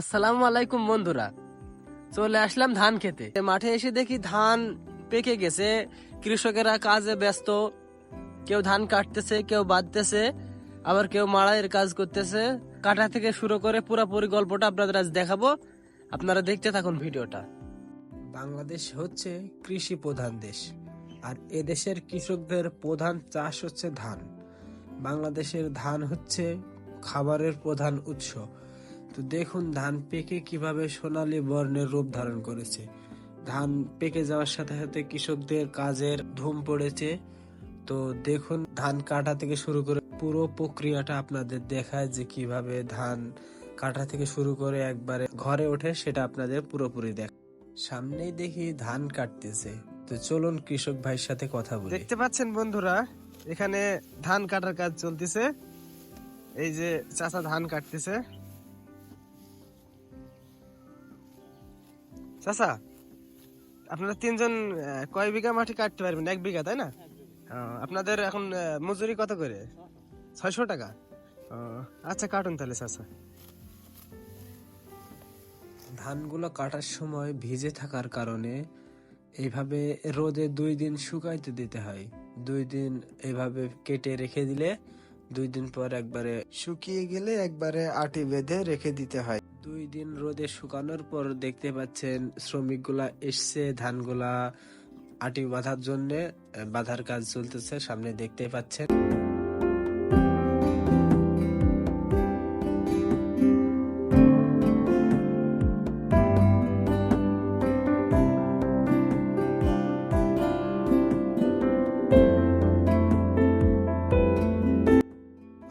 আসসালামু আলাইকুম, বন্ধুরা। চলে আসলাম ধান খেতে। মাঠে এসে দেখি ধান পেকে গেছে। কৃষকেরা কাজে ব্যস্ত। কেউ ধান কাটতেছে, কেউ বাঁধতেছে, আবার কেউ মাড়াইয়ের কাজ করতেছে। কাটা থেকে শুরু করে পুরোপুরি গল্পটা আপনাদের আজ দেখাবো। আপনারা দেখতে থাকুন ভিডিওটা। বাংলাদেশ হচ্ছে কৃষি প্রধান দেশ, আর এদেশের কৃষকদের প্রধান চাষ হচ্ছে ধান। বাংলাদেশের ধান হচ্ছে খাবারের প্রধান উৎস। তো দেখুন, ধান পেকে কীভাবে সোনালী বর্ণের রূপ ধারণ করেছে। ধান পেকে যাওয়ার সাথে সাথে কৃষকদের কাজের ধুম পড়েছে। তো দেখুন, ধান কাটা থেকে শুরু করে পুরো প্রক্রিয়াটা আপনাদের দেখায় যে কীভাবে ধান কাটা থেকে শুরু করে একবারে ঘরে ওঠে, সেটা আপনাদের পুরোপুরি দেখ সামনেই দেখি ধান কাটতেছে। তো চলুন কৃষক ভাইয়ের সাথে কথা বলি। দেখতে পাচ্ছেন বন্ধুরা, এখানে ধান কাটার কাজ চলতেছে। এই যে চাচা ধান কাটতেছে। চাচা আপনারা তিনজন কয় বিঘা মাটি কাটতে পারবেন? এক বিঘা তাই না? আপনাদের এখন মজুরি কত করে? ছয়শো টাকা? ও, আচ্ছা কাটুন তাহলে চাচা। ধানগুলো কাটার সময় ভিজে থাকার কারণে এইভাবে রোদে দুই দিন শুকাইতে দিতে হয়। দুই দিন এইভাবে কেটে রেখে দিলে দুই দিন পর একবারে শুকিয়ে গেলে একবারে আটি বেঁধে রেখে দিতে হয়। দুই দিন রোদে শুকানোর পর দেখতে পাচ্ছেন শ্রমিকগুলা এসছে ধানগুলা আটি বাঁধার জন্য বাঁধার কাজ চলতেছে, সামনে দেখতে পাচ্ছেন।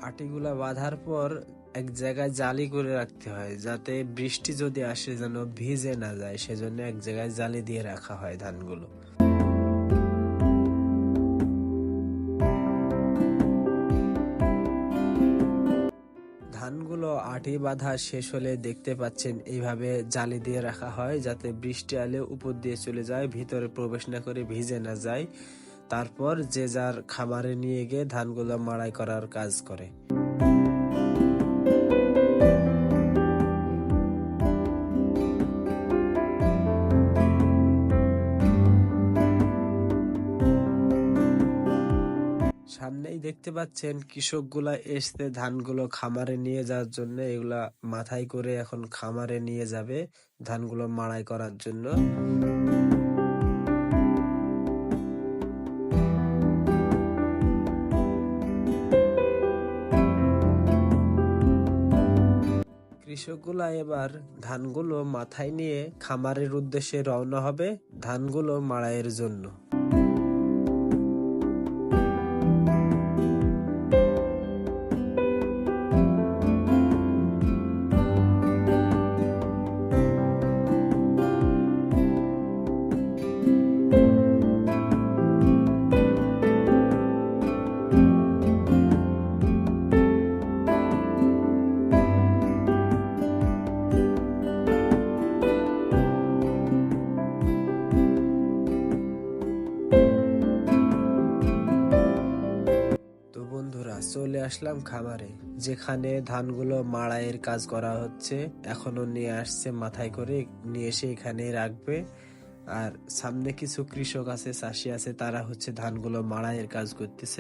আটিগুলা বাঁধার পর এক জায়গায় জালি করে রাখতে হয়, যাতে বৃষ্টি যদি আসে যেন ভিজে না যায়, সেজন্য এক জায়গায় জালি দিয়ে রাখা হয় ধানগুলো। ধানগুলো আটি বাঁধা শেষ হলে দেখতে পাচ্ছেন এইভাবে জালি দিয়ে রাখা হয়, যাতে বৃষ্টি আলে উপর দিয়ে চলে যায়, ভিতরে প্রবেশ না করে ভিজে না যায়। তারপর যে যার খামারে নিয়ে গিয়ে ধানগুলো মাড়াই করার কাজ করে। দেখতে পাচ্ছেন কৃষকগুলা এসতে ধানগুলো খামারে নিয়ে যাওয়ার জন্য। এগুলা মাথায় করে এখন খামারে নিয়ে যাবে ধানগুলো মাড়াই করার জন্য। কৃষকগুলা এবার ধানগুলো মাথায় নিয়ে খামারের উদ্দেশ্যে রওনা হবে ধানগুলো মাড়াইয়ের জন্য। আসলাম খামারে যেখানে ধানগুলো মাড়াইয়ের কাজ করা হচ্ছে এখনও নিয়ে আসছে মাথায় করে, নিয়ে এসে এখানে রাখবে। আর সামনে কিছু কৃষক আছে, চাষি আছে, তারা হচ্ছে ধানগুলো মাড়াইয়ের কাজ করতেছে।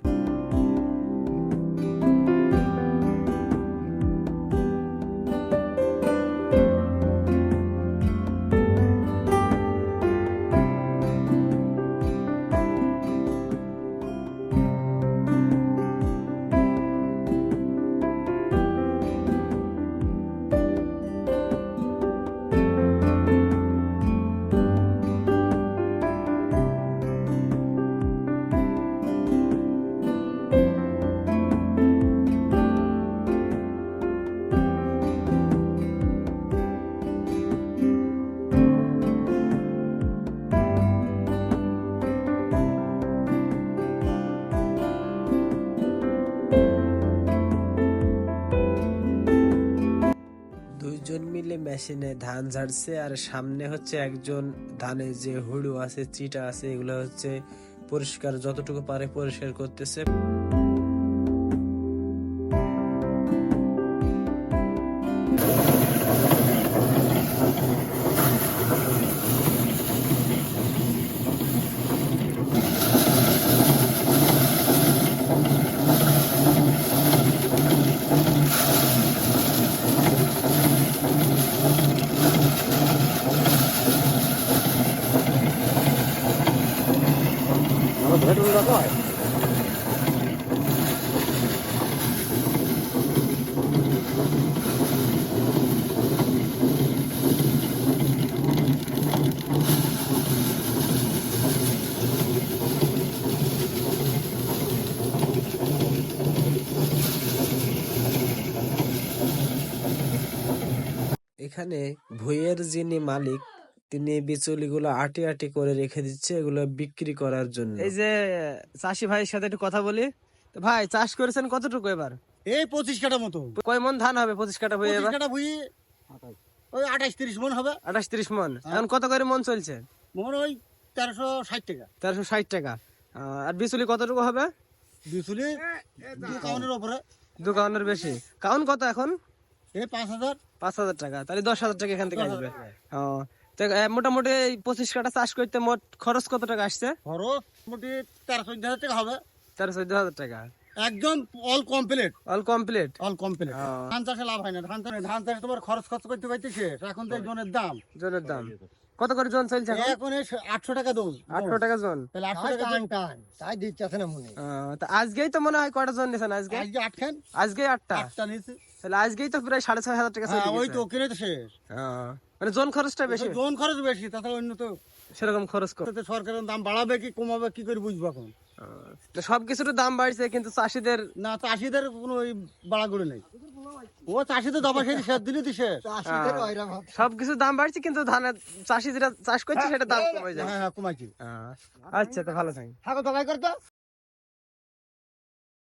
দুইজন মিলে মেশিনে ধান ঝাড়ছে আর সামনে হচ্ছে একজন ধানের যে হুড়ু আছে, চিটা আছে, এগুলো হচ্ছে পরিষ্কার, যতটুকু পারে পরিষ্কার করতেছে। এখানে ভুইয়ের যিনি মালিক তিনি বিচুলিগুলো আটি আটি করে রেখে দিচ্ছে এগুলো বিক্রি করার জন্য। এই যে চাষি ভাইয়ের সাথে একটু কথা বলি। তো ভাই চাষ করেছেন কতটুকু এবার? এই পঁচিশ কাটা মতো। কয় মন ধান হবে পঁচিশ কাটা হয়ে এবার? কাটা ভুই ওই আঠাশ তিরিশ মন হবে। আঠাশ তিরিশ মন। এখন কত করে মন চলছে? মন ওই তেরোশো ষাট টাকা। তেরোশো ষাট টাকা। আর বিচুলি কতটুকু হবে? বিচুলি দু কাউনের ওপরে দু বেশি। কাউন কত এখন? এই পাঁচ হাজার। পাঁচ হাজার টাকা। তাহলে দশ হাজার টাকা এখান থেকে আসবে। ও তো মোটামুটি পঁচিশ কাটা চাষ করতে মোট খরচ কত টাকা আসছে? খরচ মোটামুটি তেরো চোদ্দ হাজার টাকা হবে। তেরো চোদ্দ হাজার টাকা। একদম all complete all complete all complete ধান চাষে লাভ হয় না। ধান চাষে ধান চাষে তোমার খরচ খরচ করতে পারতে শেষ এখন তো জনের দাম। জনের দাম। কত করে জন চলছে এখন? আটশো টাকা দোন আটশো টাকা জন। তাহলে আটশো টাকা টান টান। তাই দিচ্ছে না মনে তা আজকেই তো মনে হয় কয়টা জন নিছেন আজকে? আজকে আটখান। আজকেই আটটা। আটটা নিয়েছে। তাহলে আজকেই তো প্রায় সাড়ে ছয় হাজার টাকা চলে হ্যাঁ ওই তো ওখানে তো শেষ। আহ, মানে জন খরচটা বেশি। জোন খরচ বেশি তাছাড়া অন্য তো সেরকম খরচ কম। তো সরকারের দাম বাড়াবে কি কমাবে কি করে বুঝব এখন? সব কিছুর দাম বাড়ছে কিন্তু চাষিদের না চাষিদের কোনো ওই বাড়াগুড়ি নেই। ও চাষিদের দফা সেটি শেষ দিলে তো শেষ। সব কিছুর দাম বাড়ছে কিন্তু ধানের চাষি যেটা চাষ করছে সেটা দাম কমে যায়। হ্যাঁ হ্যাঁ কমাইছি। আচ্ছা তো ভালো থাকি থাকো দবাই করতো।